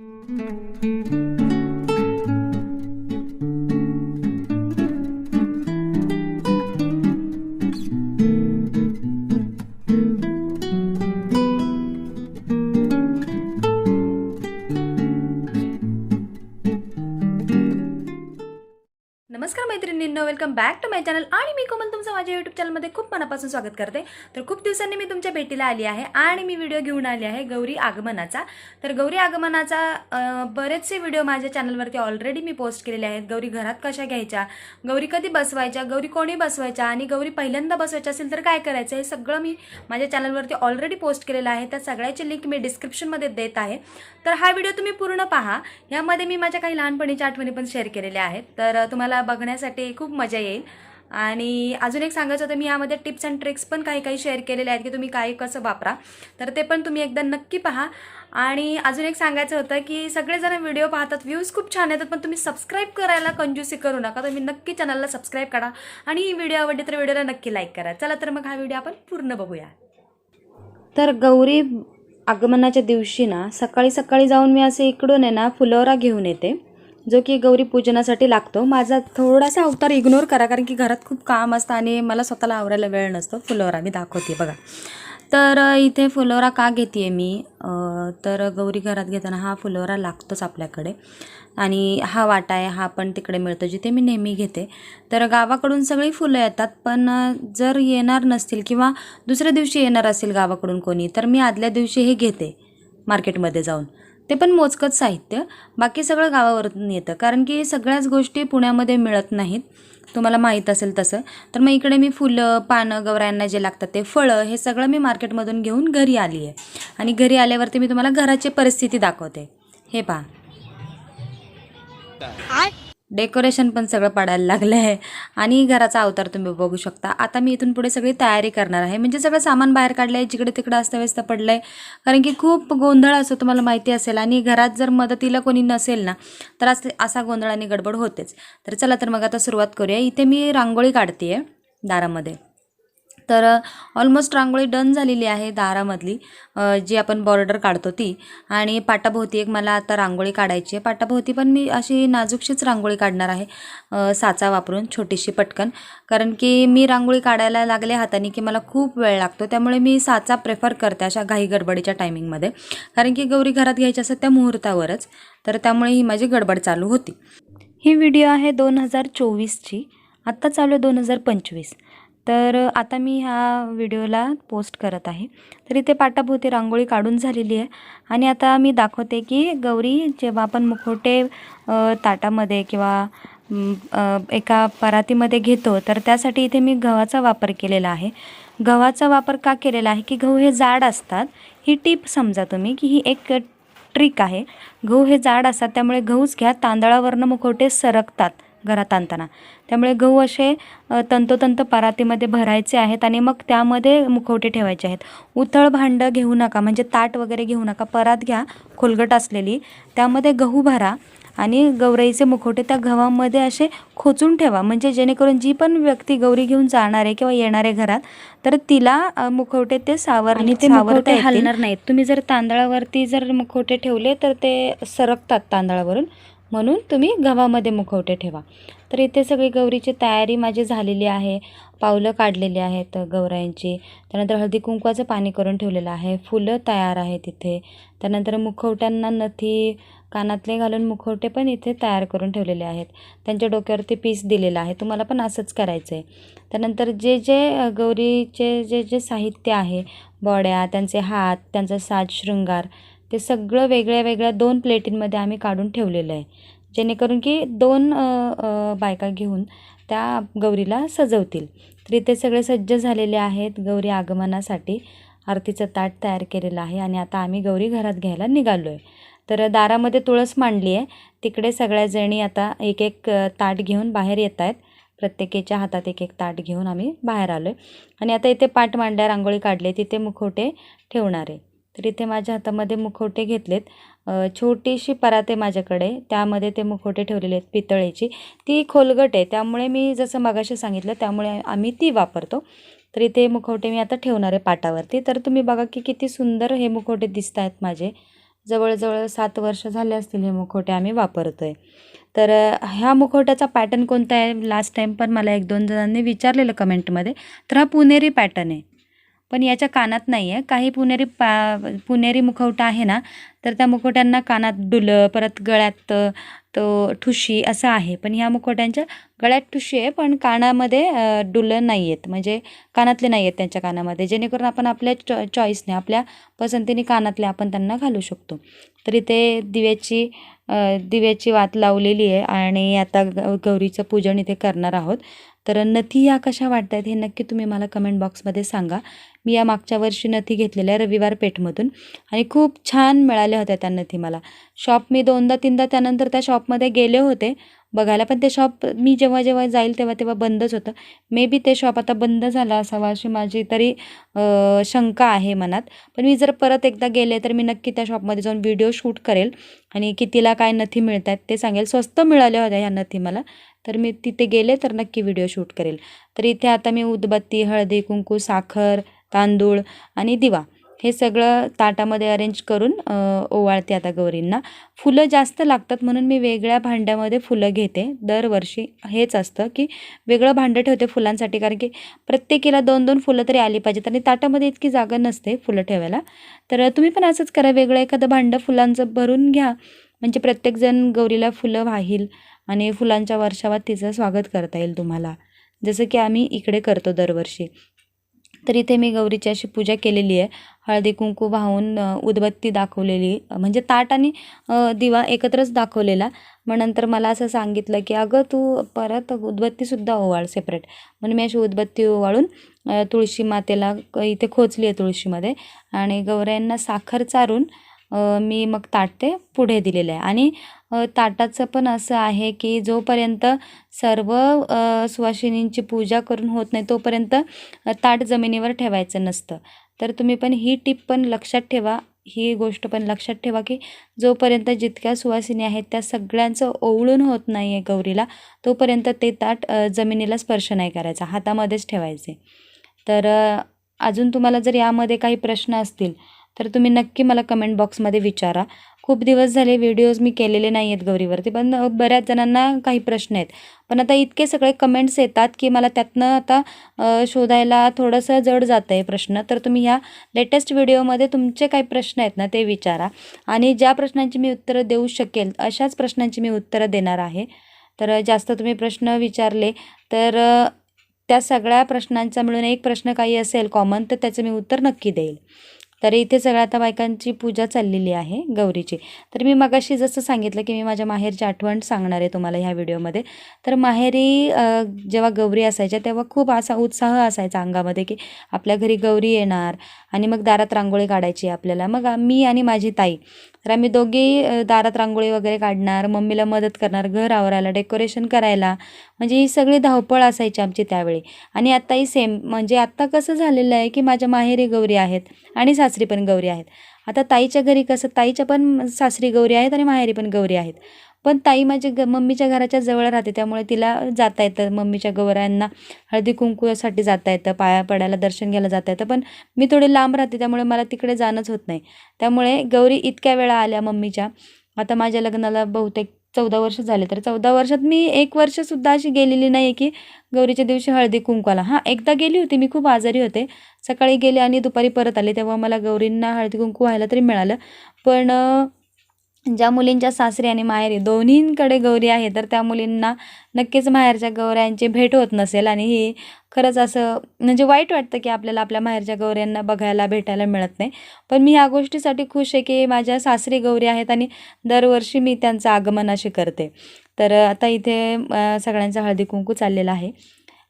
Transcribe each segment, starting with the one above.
Música welcome back to my channel आणि मी कोमल तुमचं माझ्या यूट्यूब चॅनलमध्ये खूप मनापासून स्वागत करते. तर खूप दिवसांनी मी तुमच्या भेटीला आली आहे आणि मी व्हिडिओ घेऊन आली आहे गौरी आगमनाचा. तर गौरी आगमनाचा बरेचसे व्हिडिओ माझ्या चॅनलवरती ऑलरेडी मी पोस्ट केलेले आहेत. गौरी घरात कशा घ्यायच्या? गौरी कधी बसवायच्या? गौरी कोणी बसवायच्या? आणि गौरी पहिल्यांदा बसवायच्या असेल तर काय करायचं? हे सगळं मी माझ्या चॅनलवरती ऑलरेडी पोस्ट केलेलं आहे. त्या सगळ्याची लिंक मी डिस्क्रिप्शनमध्ये देत आहे. तर हा व्हिडिओ तुम्ही पूर्ण पहा. यामध्ये मी माझ्या काही लहानपणीच्या आठवणी पण शेअर केलेल्या आहेत. तर तुम्हाला बघण्यासाठी खूप मजा येईल. आणि अजून एक सांगायचं होतं मी यामध्ये टिप्स अँड ट्रिक्स पण काही काही शेअर केलेले आहेत की तुम्ही काय कसं वापरा. तर ते पण तुम्ही एकदा नक्की पहा. आणि अजून एक सांगायचं होतं की सगळेजण व्हिडिओ पाहतात व्ह्यूज खूप छान येतात पण तुम्ही सबस्क्राईब करायला कंजूसी करू नका. तुम्ही नक्की चॅनलला सबस्क्राईब करा. आणि ही व्हिडिओ आवडली तर व्हिडिओला नक्की लाईक करा. चला तर मग हा व्हिडिओ आपण पूर्ण बघूया. तर गौरी आगमनाच्या दिवशी ना सकाळी सकाळी जाऊन मी असे इकडून आहे ना फुलोरा घेऊन येते. जो की गौरी पूजनासाठी लागतो. माझा थोडासा अवतार इग्नोर करा कारण की घरात खूप काम असतं आणि मला स्वतःला आवरायला वेळ नसतो. फुलोरा मी दाखवते बघा. तर इथे फुलोरा का घेते मी? तर गौरी घरात घेताना हा फुलोरा लागतोच आपल्याकडे. आणि हा वाटा आहे हा पण तिकडे मिळतो जिथे मी नेहमी घेते. तर गावाकडून सगळी फुलं येतात पण जर येणार नसतील किंवा दुसऱ्या दिवशी येणार असेल गावाकडून कोणी तर मी आदल्या दिवशी हे घेते मार्केटमध्ये जाऊन. ते पण मोजकंच साहित्य. बाकी सगळं गावावरून येतं. कारण की सगळ्याच गोष्टी पुण्यामध्ये मिळत नाहीत. तुम्हाला माहीत असेल तसं. तर मग इकडे मी फुलं पानं गवऱ्यांना जे लागतात ते फळं हे सगळं मी मार्केटमधून घेऊन घरी आली आहे. आणि घरी आल्यावरती मी तुम्हाला घराची परिस्थिती दाखवते. हे पहा. डेकोरेशन पण सगळं पडायला लागलं आहे. आणि घराचा अवतार तुम्ही बघू शकता. आता मी इथून पुढे सगळी तयारी करणार आहे. म्हणजे सगळं सामान बाहेर काढलं आहे जिकडे तिकडे अस्तव्यस्त पडलं आहे कारण की खूप गोंधळ असतो तुम्हाला माहिती असेल. आणि घरात जर मदतीला कोणी नसेल ना तर अस असा गोंधळ आणि गडबड होतेच. तर चला तर मग आता सुरुवात करूया. इथे मी रांगोळी काढते आहे दारामध्ये. तर ऑलमोस्ट रांगोळी डन झालेली आहे दारामधली. जी आपण बॉर्डर काढतो ती. आणि पाटाभोवती एक मला आता रांगोळी काढायची आहे. पाटाभोवती पण मी अशी नाजूकशीच रांगोळी काढणार आहे. साचा वापरून छोटीशी पटकन. कारण की मी रांगोळी काढायला लागले हाताने की मला खूप वेळ लागतो. त्यामुळे मी साचा प्रेफर करते अशा घाई गडबडीच्या टायमिंगमध्ये कारण की गौरी घरात घ्यायची असतात त्या मुहूर्तावरच. तर त्यामुळे ही माझी गडबड चालू होती. ही व्हिडिओ आहे दोन हजार चोवीसची. आत्ता चालू आहे दोन हजार पंचवीस. तर आता मी ह्या व्हिडिओला पोस्ट करत आहे. तर इथे पाटाभोवती रांगोळी काढून झालेली आहे. आणि आता मी दाखवते की गौरी जेव्हा आपण मुखवटे ताटामध्ये किंवा एका परातीमध्ये घेतो तर त्यासाठी इथे मी गव्हाचा वापर केलेला आहे. गव्हाचा वापर का केलेला आहे की गहू हे जाड असतात. ही टीप समजा तुम्ही की ही एक ट्रिक आहे. गहू हे जाड असतात त्यामुळे गहूच घ्या तांदळावरनं मुखवटे सरकतात. घरात आणताना. त्यामुळे गहू असे तंतोतंत परातीमध्ये भरायचे आहेत आणि मग त्यामध्ये मुखवटे ठेवायचे आहेत. उथळ भांडं घेऊ नका म्हणजे ताट वगैरे घेऊ नका. परात घ्या खोलगट असलेली. त्यामध्ये गहू भरा आणि गौराईचे मुखवटे त्या गव्हामध्ये असे खोचून ठेवा. म्हणजे जेणेकरून जी पण व्यक्ती गौरी घेऊन जाणार आहे किंवा येणार आहे घरात तर तिला मुखवटे ते सावर आणि ते सावरता मुखवटे. हलणार नाहीत. तुम्ही जर तांदळावरती जर मुखवटे ठेवले तर ते सरकतात तांदळावरून. म्हणून तुम्ही गव्हामध्ये मुखवटे ठेवा. तर इथे सगळी गौरीची तयारी माझी झालेली आहे. पावलं काढलेली आहेत गौऱ्यांची त्यानंतर हळदी कुंकवाचं पाणी करून ठेवलेलं आहे. फुलं तयार आहेत इथे. त्यानंतर मुखवट्यांना नथी कानातले घालून मुखवटे पण इथे तयार करून ठेवलेले आहेत. त्यांच्या डोक्यावरती पीस दिलेलं आहे. तुम्हाला पण असंच करायचं आहे त्यानंतर जे जे गौरीचे जे जे साहित्य आहे बॉड्या त्यांचे हात त्यांचा साज शृंगार ते सगळं वेगळ्या वेगळ्या दोन प्लेटींमध्ये आम्ही काढून ठेवलेलं आहे. जेणेकरून की दोन बायका घेऊन त्या गौरीला सजवतील. तर इथे सगळे सज्ज झालेले आहेत गौरी आगमनासाठी. आरतीचं ताट तयार केलेलं आहे आणि आता आम्ही गौरी घरात घ्यायला निघालो आहे तर दारामध्ये तुळस मांडली आहे. तिकडे सगळ्याजणी आता एक एक ताट घेऊन बाहेर येत आहेत प्रत्येकीच्या हातात एक एक ताट घेऊन आम्ही बाहेर आलो आहे आणि आता इथे पाट मांडल्या रांगोळी काढली तिथे मुखवटे ठेवणार आहे. तर इथे माझ्या हातामध्ये मुखवटे घेतलेत. छोटीशी पराते माझ्याकडे. त्यामध्ये ते मुखवटे ठेवलेले आहेत पितळेची. ती खोलगट आहे. त्यामुळे मी जसं मगाशी सांगितलं त्यामुळे आम्ही ती वापरतो. तर इथे मुखवटे मी आता ठेवणार आहे पाटावरती. तर तुम्ही बघा की किती सुंदर हे मुखवटे दिसत आहेत माझे. जवळजवळ सात वर्ष झाले असतील हे मुखवटे आम्ही वापरतो आहे तर ह्या मुखवट्याचा पॅटर्न कोणता आहे? लास्ट टाईम पण मला एक दोन जणांनी विचारलेलं कमेंटमध्ये. तर हा पुणेरी पॅटर्न आहे. पण याच्या कानात नाही आहे काही पुणेरी पा पुणेरी मुखवटा आहे ना तर त्या मुखवट्यांना कानात डुलं परत गळ्यात तो ठुशी असं आहे. पण ह्या मुखवट्यांच्या गळ्यात ठुशी आहे पण कानामध्ये डुलं नाही आहेत म्हणजे कानातले नाही आहेत त्यांच्या कानामध्ये. जेणेकरून आपण आपल्या चॉ चॉईसने आपल्या पसंतीने कानातले आपण त्यांना घालू शकतो. तर इथे दिव्याची दिव्याची वात लावलेली आहे आणि आता ग गौरीचं पूजन इथे करणार आहोत. तर नथी ह्या कशा वाटत आहेत हे नक्की तुम्ही मला कमेंट बॉक्समध्ये सांगा. मी या मागच्या वर्षी नथी घेतलेल्या रविवार पेठमधून आणि खूप छान मिळाल्या होत्या त्या नथी मला. शॉप मी दोनदा तीनदा त्यानंतर त्या शॉपमध्ये गेले होते. बघायला. पण ते शॉप मी जेव्हा जेव्हा जाईल तेव्हा तेव्हा बंदच होतं. मे बी ते शॉप आता बंद झालं असावं अशी माझी तरी शंका आहे मनात. पण मी जर परत एकदा गेले तर मी नक्की त्या शॉपमध्ये जाऊन व्हिडिओ शूट करेल. आणि कितीला काय नथी मिळत आहेत ते सांगेल. स्वस्त मिळाल्या होत्या ह्या नथी मला. तर मी तिथे गेले तर नक्की व्हिडिओ शूट करेल. तर इथे आता मी उदबत्ती हळदी कुंकू साखर तांदूळ आणि दिवा. हे सगळं ताटामध्ये अरेंज करून ओवाळते आता गौरींना. फुलं जास्त लागतात म्हणून मी वेगळ्या भांड्यामध्ये फुलं घेते. दरवर्षी हेच असतं की वेगळं भांडं ठेवते फुलांसाठी कारण की प्रत्येकीला दोन दोन फुलं तरी आली पाहिजेत आणि ताटामध्ये इतकी जागा नसते फुलं ठेवायला. तर तुम्ही पण असंच करा वेगळं एखादं भांडं फुलांचं भरून घ्या. म्हणजे प्रत्येकजण गौरीला फुलं वाहील आणि फुलांच्या वर्षावात तिचं स्वागत करता येईल तुम्हाला. जसं की आम्ही इकडे करतो दरवर्षी. तर इथे मी गौरीची अशी पूजा केलेली आहे. हळदी कुंकू वाहून उदबत्ती दाखवलेली. म्हणजे ताट आणि दिवा एकत्रच दाखवलेला. मग नंतर मला असं सांगितलं की अगं तू परत उदबत्तीसुद्धा ओवाळ सेपरेट म्हणून मी अशी उदबत्ती ओवाळून तुळशी मातेला इथे खोचली आहे तुळशीमध्ये. आणि गौऱ्यांना साखर चारून मी मग ताट ते पुढे दिलेलं आहे. आणि ताटाचं पण असं आहे की जोपर्यंत सर्व सुवासिनींची पूजा करून होत नाही तोपर्यंत ताट जमिनीवर ठेवायचं नसतं. तर तुम्ही पण ही टीप पण लक्षात ठेवा ही गोष्ट पण लक्षात ठेवा की जोपर्यंत जितक्या सुवासिनी आहेत त्या सगळ्यांचं ओवळून होत नाही आहे गौरीला तोपर्यंत ते ताट जमिनीला स्पर्श नाही करायचा हातामध्येच ठेवायचे. तर अजून तुम्हाला जर यामध्ये काही प्रश्न असतील तर तुम्ही नक्की मला कमेंट बॉक्समध्ये विचारा. खूप दिवस झाले व्हिडिओज मी केलेले नाही आहेत गौरीवरती पण बऱ्याच जणांना काही प्रश्न आहेत. पण आता इतके सगळे कमेंट्स येतात की मला त्यातनं आता शोधायला थोडंसं जड जातं आहे प्रश्न. तर तुम्ही ह्या लेटेस्ट व्हिडिओमध्ये तुमचे काही प्रश्न आहेत ना ते विचारा. आणि ज्या प्रश्नांची मी उत्तरं देऊ शकेल अशाच प्रश्नांची मी उत्तरं देणार आहे. तर जास्त तुम्ही प्रश्न विचारले तर त्या सगळ्या प्रश्नांचा मिळून एक प्रश्न काही असेल कॉमन तर त्याचं मी उत्तर नक्की देईल. तर इथे सगळ्या आता बायकांची पूजा चाललेली आहे गौरीची. तर मी मगाशी जसं सांगितलं की मी माझ्या माहेरची आठवण सांगणार आहे तुम्हाला ह्या व्हिडिओमध्ये. तर माहेरी जेव्हा गौरी असायच्या तेव्हा खूप असा उत्साह असायचा अंगामध्ये की आपल्या घरी गौरी येणार आणि मग दारात रांगोळी काढायची आहे आपल्याला. मग मी आणि माझी ताई तर आम्ही दोघेही दारात रांगोळी वगैरे काढणार मम्मीला मदत करणार घर आवरायला डेकोरेशन करायला. म्हणजे ही सगळी धावपळ असायची आमची त्यावेळी. आणि आत्ताही सेम म्हणजे आत्ता कसं झालेलं आहे की माझ्या माहेरी गौरी आहेत आणि सासरी पण गौरी आहेत. आता ताईच्या घरी कसं ताईच्या पण सासरी गौरी आहेत आणि माहेरी पण गौरी आहेत. पण ताई माझ्या ग मम्मीच्या घराच्या जवळ राहते त्यामुळे तिला जाता येतं. मम्मीच्या गौऱ्यांना हळदी कुंकूसाठी जाता येतं पाया पडायला दर्शन घ्यायला जाता येतं. पण मी थोडी लांब राहते त्यामुळे मला तिकडे जाणंच होत नाही. त्यामुळे गौरी इतक्या वेळा आल्या मम्मीच्या. आता माझ्या लग्नाला बहुतेक चौदा वर्ष झाले तर चौदा वर्षात मी एक वर्षसुद्धा अशी गेलेली नाही आहे की गौरीच्या दिवशी हळदी कुंकवाला. हां एकदा गेली होती मी खूप आजारी होते. सकाळी गेले आणि दुपारी परत आले तेव्हा मला गौरींना हळदी कुंकू व्हायला तरी मिळालं. पण ज्या मुलींच्या सासरी आणि माहेरी दोन्हींकडे गौरी आहे तर त्या मुलींना नक्कीच माहेरच्या गौऱ्यांची भेट होत नसेल. आणि ही खरंच असं म्हणजे वाईट वाटतं की आपल्याला आपल्या माहेरच्या गौऱ्यांना बघायला भेटायला मिळत नाही. पण मी ह्या गोष्टीसाठी खुश आहे की माझ्या सासरी गौरी आहेत आणि दरवर्षी मी त्यांचं आगमन अशी करते. तर आता इथे सगळ्यांचा हळदी कुंकू चाललेला आहे.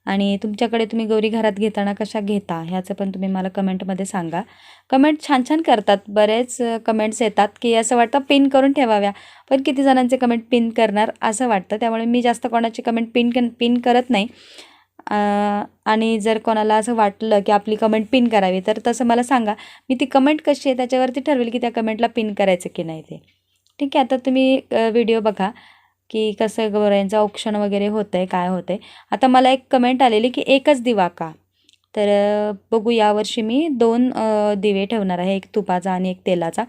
आणि तुमच्याकडे तुम्ही गौरी घरात घेताना कशा घेता ह्याचं पण तुम्ही मला कमेंटमध्ये सांगा. कमेंट छान छान करतात बरेच कमेंट्स येतात की असं वाटतं पिन करून ठेवाव्या पण किती जणांचे कमेंट पिन करणार असं वाटतं त्यामुळे मी जास्त कोणाची कमेंट पिन पिन करत नाही. आणि जर कोणाला असं वाटलं की आपली कमेंट पिन करावी तर तसं मला सांगा मी ती कमेंट कशी आहे त्याच्यावरती ठरवेल की त्या कमेंटला पिन करायचं की नाही ते. ठीक आहे आता तुम्ही व्हिडिओ बघा. की कसं गोऱ्यांचं औक्षण वगैरे होतं आहे काय होतं आहे आता मला एक कमेंट आलेली की एकच दिवा का? तर बघू यावर्षी मी दोन दिवे ठेवणार आहे. एक तुपाचा आणि एक तेलाचा.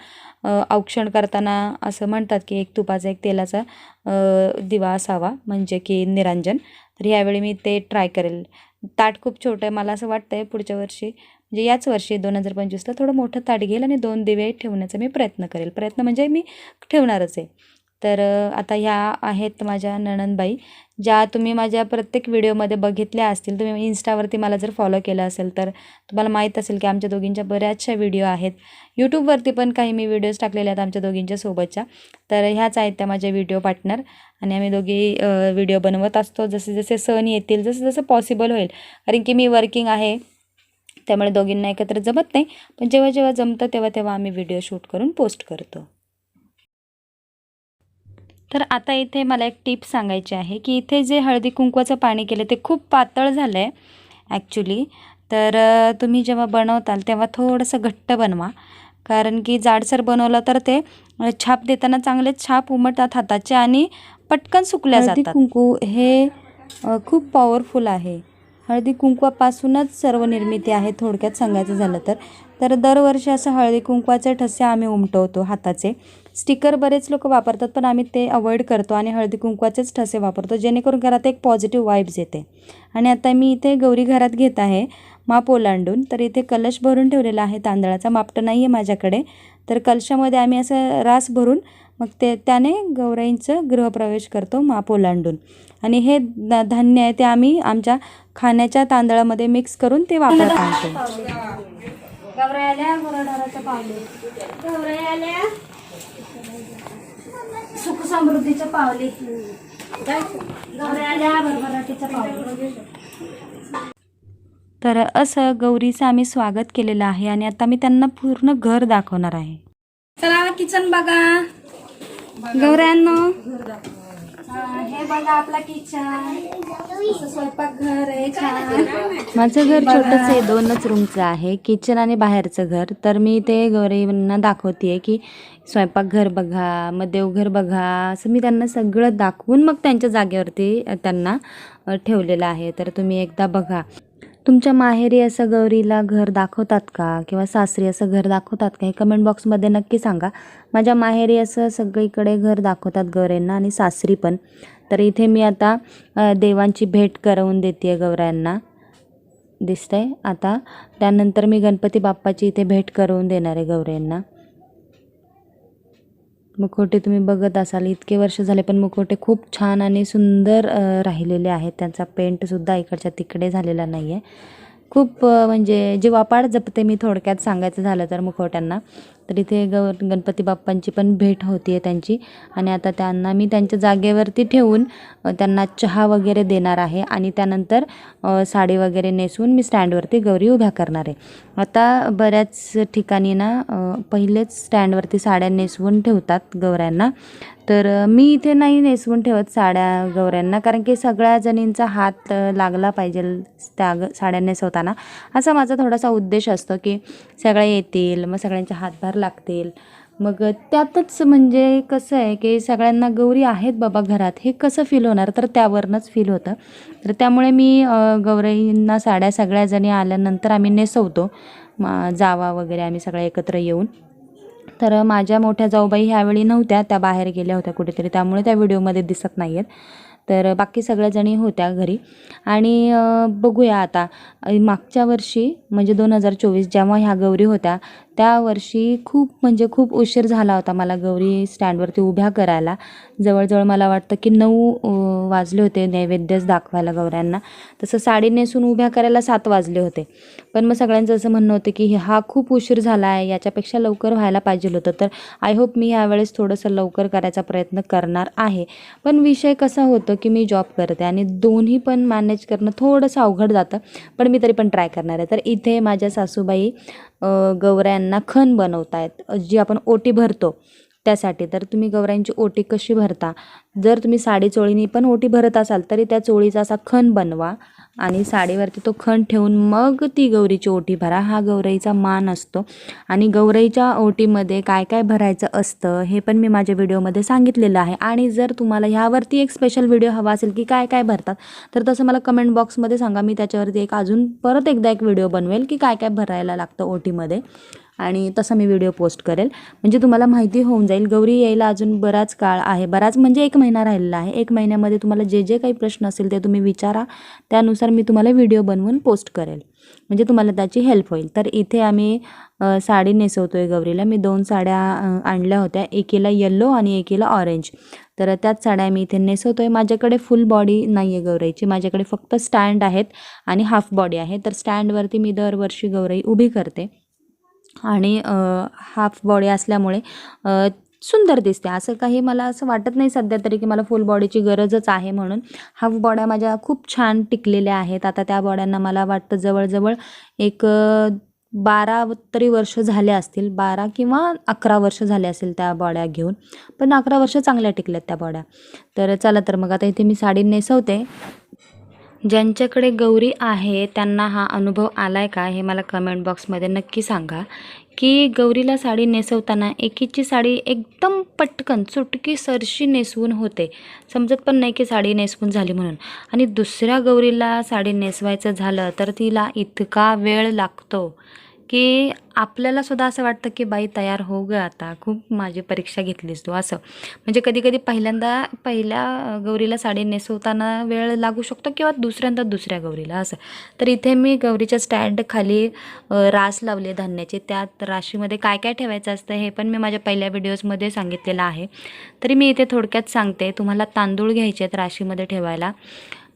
औक्षण करताना असं म्हणतात की एक तुपाचा एक तेलाचा दिवा असावा म्हणजे की निरांजन. तर यावेळी मी ते ट्राय करेल. ताट खूप छोटं आहे मला असं वाटतं आहे पुढच्या वर्षी म्हणजे याच वर्षी दोन हजार पंचवीसला थोडं मोठं ताट घेईल आणि दोन दिवे ठेवण्याचा मी प्रयत्न करेल. प्रयत्न म्हणजे मी ठेवणारच आहे. तर आता ह्या आहेत माझ्या नणंदबाई ज्या तुम्ही माझ्या प्रत्येक व्हिडिओमध्ये बघितल्या असतील तुम्ही इन्स्टावरती मला जर फॉलो केलं असेल तर तुम्हाला माहीत असेल की आमच्या दोघींच्या बऱ्याचशा व्हिडिओ आहेत. यूट्यूबवरती पण काही मी व्हिडिओज टाकलेले आहेत आमच्या दोघींच्या सोबतच्या. तर ह्याच आहेत त्या माझ्या व्हिडिओ पार्टनर आणि आम्ही दोघी व्हिडिओ बनवत असतो. जसे जसे सण येतील जसं जसं पॉसिबल होईल. कारण की मी वर्किंग आहे त्यामुळे दोघींना एकत्र जमत नाही. पण जेव्हा जेव्हा जमतं तेव्हा तेव्हा आम्ही व्हिडिओ शूट करून पोस्ट करतो. तर आता इथे मला एक टिप सांगायची आहे की इथे जे हळदी कुंकवाचं पाणी केलं ते खूप पातळ झालं आहे ॲक्च्युली तर तुम्ही जेव्हा बनवताल तेव्हा थोडंसं घट्ट बनवा. कारण की जाडसर बनवलं तर ते छाप देताना चांगले छाप उमटतात हाताचे आणि पटकन सुकल्या जातात. कुंकू हे खूप पॉवरफुल आहे. हळदी कुंकवापासूनच सर्व निर्मिती आहे थोडक्यात सांगायचं झालं तर. तर दरवर्षी असं हळदी कुंकवाचे ठसे आम्ही उमटवतो हाताचे. स्टिकर बरेच लोक वापरतात पण आम्ही ते अवॉइड करतो आणि हळदी कुंकवाचेच ठसे वापरतो जेणेकरून घरात एक पॉझिटिव्ह वाईब्स येते. आणि आता मी इथे गौरी घरात घेत आहे माप ओलांडून. तर इथे कलश भरून ठेवलेला आहे तांदळाचा मापटं नाही आहे माझ्याकडे. तर कलशामध्ये आम्ही असं रास भरून मग ते त्याने गौराईंचं गृहप्रवेश करतो माप ओलांडून. आणि हे धान्य आहे ते आम्ही आमच्या खाण्याच्या तांदळामध्ये मिक्स करून ते वापरत आणतो गवरायाल्या सुख समृद्धीच्या पावले गवरायाल्या भरभराटीच्या पावले. तर असं गौरीचं आम्ही स्वागत केलेलं आहे आणि आता मी त्यांना पूर्ण घर दाखवणार आहे. चला किचन बघा. गौऱ्यांनो. हा, बघा आपला किचन. आहे छान. माझं घर छोटंच आहे दोनच रूमचं आहे किचन आणि बाहेरचं घर. तर मी ते गौरींना दाखवते की स्वयंपाकघर बघा मग देवघर बघा असं मी त्यांना सगळं दाखवून मग त्यांच्या जागेवरती त्यांना ठेवलेलं आहे. तर तुम्ही एकदा बघा. तुमच्या माहेरी असं गौरीला घर दाखवतात का? किंवा सासरी असं घर दाखवतात का? हे कमेंट बॉक्समध्ये नक्की सांगा. माझ्या माहेरी असं सगळीकडे घर दाखवतात गौऱ्यांना आणि सासरी पण. तर इथे मी आता देवांची भेट करवून देते आहे गौऱ्यांना. दिसतंय? आता त्यानंतर मी गणपती बाप्पाची इथे भेट करून देणार आहे गौऱ्यांना. मुखवटे तुम्ही बघत असाल इतके वर्ष झाले पण मुखवटे खूप छान आणि सुंदर राहिलेले आहेत. त्यांचा पेंटसुद्धा इकडच्या तिकडे झालेला नाही आहे खूप म्हणजे म्हणजे जीवापाड जपते मी थोडक्यात सांगायचं झालं तर मुखवट्यांना. तर इथे गौ गणपती बाप्पांची पण भेट होती आहे त्यांची. आणि आता त्यांना मी त्यांच्या जागेवरती ठेवून त्यांना चहा वगैरे देणार आहे. आणि त्यानंतर साडी वगैरे नेसून मी स्टँडवरती गौरी उभ्या करणार आहे. आता बऱ्याच ठिकाणी ना पहिलेच स्टँडवरती साड्या नेसवून ठेवतात गौऱ्यांना तर मी इथे नाही नेसवून ठेवत साड्या गौऱ्यांना कारण की सगळ्या जणींचा हात लागला पाहिजे त्या ग साड्या नेसवताना. असा माझा थोडासा उद्देश असतो की सगळे येतील मग सगळ्यांचे हातभार लागतील. मग त्यातच म्हणजे कसं आहे की सगळ्यांना गौरी आहेत बाबा घरात हे कसं फील होणार? तर त्यावरनंच फील होतं. तर त्यामुळे मी गौरींना साड्या सगळ्याजणी आल्यानंतर आम्ही नेसवतो. मा जावा वगैरे आम्ही सगळ्या एकत्र येऊन. तर माझ्या मोठ्या जाऊबाई ह्यावेळी नव्हत्या त्या बाहेर गेल्या होत्या कुठेतरी त्यामुळे त्या व्हिडिओमध्ये दिसत नाही आहेत तर बाकी सगळ्याजणी होत्या घरी. आणि बघूया आता मागच्या वर्षी म्हणजे दोन हजार चोवीस जेव्हा ह्या गौरी होत्या त्या वर्षी खूप म्हणजे खूप उशीर झाला होता मला गौरी स्टँडवरती उभ्या करायला. जवळजवळ मला वाटतं की नऊ वाजले होते नैवेद्यच दाखवायला गौऱ्यांना. तसं साडी नेसून उभ्या करायला सात वाजले होते. पण मग सगळ्यांचं असं म्हणणं होतं की हा खूप उशीर झाला आहे याच्यापेक्षा लवकर व्हायला पाहिजे होतं. तर आय होप मी यावेळेस थोडंसं लवकर करायचा प्रयत्न करणार आहे. पण विषय कसा होतो की मी जॉब करते आणि दोन्ही पण मॅनेज करणं थोडंसं अवघड जातं पण मी तरी पण ट्राय करणार आहे. तर इथे माझ्या सासूबाई गवऱ्यांना खण बनवत आहेत जी आपण ओटी भरतो. त्यासाठी. तर तुम्ही गवऱ्यांची ओटी कशी भरता? जर तुम्ही साडी चोळीनी पण ओटी भरत असाल तरी त्या चोळीचा असा खण बनवा आणि साडीवरती तो खण ठेवून मग ती गौरीची ओटी भरा. हा गौराईचा मान असतो. आणि गौराईच्या ओटीमध्ये काय काय भरायचं असतं हे पण मी माझ्या व्हिडिओमध्ये सांगितलेलं आहे. आणि जर तुम्हाला ह्यावरती एक स्पेशल व्हिडिओ हवा असेल की काय काय भरतात तर तसं मला कमेंट बॉक्समध्ये सांगा. मी त्याच्यावरती एक अजून परत एकदा एक व्हिडिओ बनवेल की काय काय भरायला लागतं ओटीमध्ये. आणि तसा मी व्हिडिओ पोस्ट करेल. म्हणजे तुम्हाला माहिती होऊन जाईल गौरी यायला अजून बराच काळ आहे. बराच म्हणजे एक महिना राहिलेला आहे. एक महिन्यामध्ये तुम्हाला जे जे काही प्रश्न असेल ते तुम्ही विचारा. त्यानुसार मी तुम्हाला व्हिडिओ बनवून पोस्ट करेल. म्हणजे तुम्हाला त्याची हेल्प होईल. तर इथे आम्ही साडी नेसवतो आहे गौरीला. मी दोन साड्या आणल्या होत्या. एकीला येल्लो आणि एकीला ऑरेंज तर त्याच साड्या मी इथे नेसवतो आहे माझ्याकडे फुल बॉडी नाही आहे गौराईची माझ्याकडे फक्त स्टँड आहेत आणि हाफ बॉडी आहे. तर स्टँडवरती मी दरवर्षी गौराई उभी करते. आणि हाफ बॉडी असल्यामुळे सुंदर दिसते. असं काही मला असं वाटत नाही सध्या तरी की मला फुल बॉडीची गरजच आहे म्हणून. हाफ बॉड्या माझ्या खूप छान टिकलेल्या आहेत. आता त्या बॉड्यांना मला वाटतं जवळजवळ एक बारा तरी वर्ष झाले असतील. बारा किंवा अकरा वर्ष झाले असतील त्या बॉड्या घेऊन. पण अकरा वर्ष चांगल्या टिकल्यात त्या बॉड्या तर चला तर मग आता इथे मी साडी नेसवते. ज्यांच्याकडे गौरी आहे त्यांना हा अनुभव आला आहे का? हे मला कमेंट बॉक्समध्ये नक्की सांगा. की गौरीला साडी नेसवताना एकीची साडी एकदम पटकन चुटकी सरशी नेसवून होते. समजत पण नाही की साडी नेसवून झाली म्हणून. आणि दुसऱ्या गौरीला साडी नेसवायचं झालं तर तिला इतका वेळ लागतो. की आपल्याला सुद्धा असं वाटतं की बाई तयार हो ग आता खूप माझी परीक्षा घेतलीस तू असं. म्हणजे कधी कधी पहिल्यांदा पहिल्या गौरीला साडी नेसवताना वेळ लागू शकतो किंवा दुसऱ्यांदा दुसऱ्या गौरीला असं. तर इथे मी गौरीच्या स्टँड खाली रास लावले धान्याचे. त्यात राशीमध्ये काय काय ठेवायचं असतं हे पण मी माझ्या पहिल्या व्हिडिओजमध्ये सांगितलेलं आहे. तरी मी इथे थोडक्यात सांगते तुम्हाला तांदूळ घ्यायचे आहेत राशीमध्ये ठेवायला.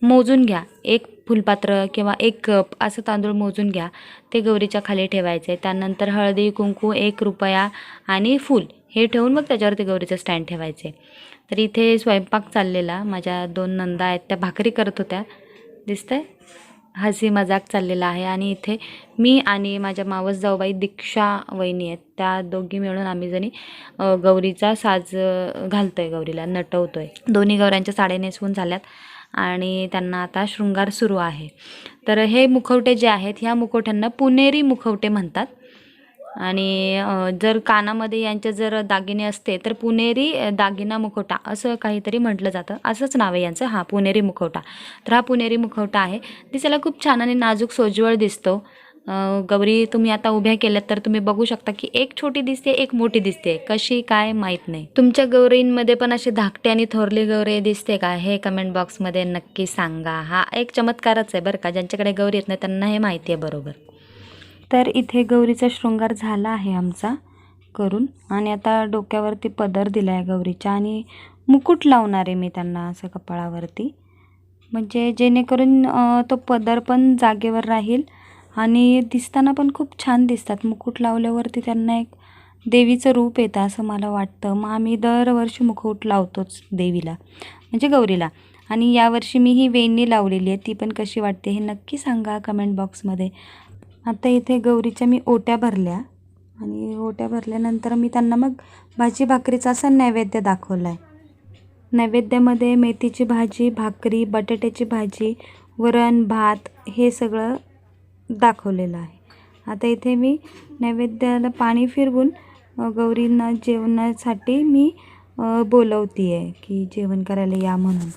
मोजून घ्या. एक फुलपात्र किंवा एक कप असं तांदूळ मोजून घ्या. ते गौरीच्या खाली ठेवायचे. त्यानंतर हळदी कुंकू एक रुपया आणि फूल हे ठेवून मग त्याच्यावरती गौरीचं स्टँड ठेवायचे. तर इथे स्वयंपाक चाललेला. माझ्या दोन नंदा आहेत त्या भाकरी करत होत्या. दिसतंय? हसी मजाक चाललेला आहे. आणि इथे मी आणि माझ्या मावस जाऊबाई दीक्षा वहिनी आहेत. त्या दोघी मिळून आम्ही जणी गौरीचा साज घालतो घालतोय गौरीला नटवतोय. दोन्ही गौऱ्यांच्या साड्या नेसवून झाल्यात. आणि त्यांना आता शृंगार सुरू आहे. तर हे मुखवटे जे आहेत ह्या मुखवट्यांना पुणेरी मुखवटे म्हणतात. आणि जर कानामध्ये यांचे जर दागिने असते तर पुणेरी दागिना मुखवटा असं काहीतरी म्हटलं जातं. असंच नाव आहे यांचं हा पुणेरी मुखवटा. तर हा पुणेरी मुखवटा आहे. दिसायला खूप छान आणि नाजूक सोज्वळ दिसतो. गौरी तुम्ही आता उभ्या केल्यात तर तुम्ही बघू शकता की एक छोटी दिसते एक मोठी दिसते. कशी काय माहीत नाही. तुमच्या गौरींमध्ये पण अशी धाकटे आणि थोरली गौरी दिसते का? हे कमेंट बॉक्समध्ये नक्की सांगा. हा एक चमत्कारच आहे बरं का? ज्यांच्याकडे गौरी येत नाही त्यांना हे माहिती आहे बरोबर. तर इथे गौरीचा शृंगार झाला आहे आमचा करून. आणि आता डोक्यावरती पदर दिला आहे गौरीच्या आणि मुकुट लावणार आहे मी त्यांना असं कपाळावरती. म्हणजे जेणेकरून तो पदर पण जागेवर राहील. आणि दिसताना पण खूप छान दिसतात. मुकुट लावल्यावरती त्यांना एक देवीचं रूप येतं असं मला वाटतं. मग आम्ही दरवर्षी मुकुट लावतोच देवीला म्हणजे गौरीला. आणि यावर्षी मी ही वेणी लावलेली आहे ती पण कशी वाटते हे नक्की सांगा कमेंट बॉक्समध्ये आता इथे गौरीच्या मी ओट्या भरल्या आणि ओट्या भरल्यानंतर मी त्यांना मग भाजी भाकरीचा असा नैवेद्य दाखवला आहे नैवेद्यामध्ये मेथीची भाजी भाकरी बटाट्याची भाजी वरण भात हे सगळं दाखवलेलं आहे. आता इथे मी नैवेद्याला पाणी फिरवून गौरींना जेवणासाठी मी बोलवते आहे की जेवण करायला या म्हणून.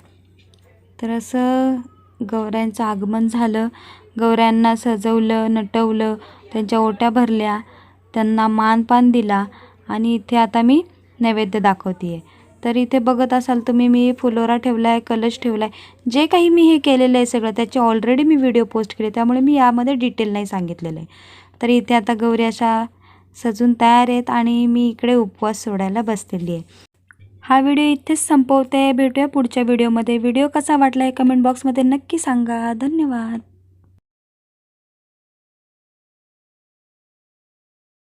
तर असं गौऱ्यांचं आगमन झालं. गौऱ्यांना सजवलं नटवलं त्यांच्या ओट्या भरल्या त्यांना मानपान दिला आणि इथे आता मी नैवेद्य दाखवते आहे तर इथे बघत असाल तुम्ही मी फुलोरा ठेवला आहे कलश ठेवला आहे जे काही मी हे केलेलं आहे सगळं त्याचे ऑलरेडी मी व्हिडिओ पोस्ट केले. त्यामुळे मी यामध्ये डिटेल नाही सांगितलेलं आहे. तर इथे आता गौरी अशा सजून तयार आहेत आणि मी इकडे उपवास सोडायला बसलेली आहे. हा व्हिडिओ इथेच संपवते. भेटूया पुढच्या व्हिडिओमध्ये व्हिडिओ कसा वाटला आहे कमेंट बॉक्समध्ये नक्की सांगा. धन्यवाद.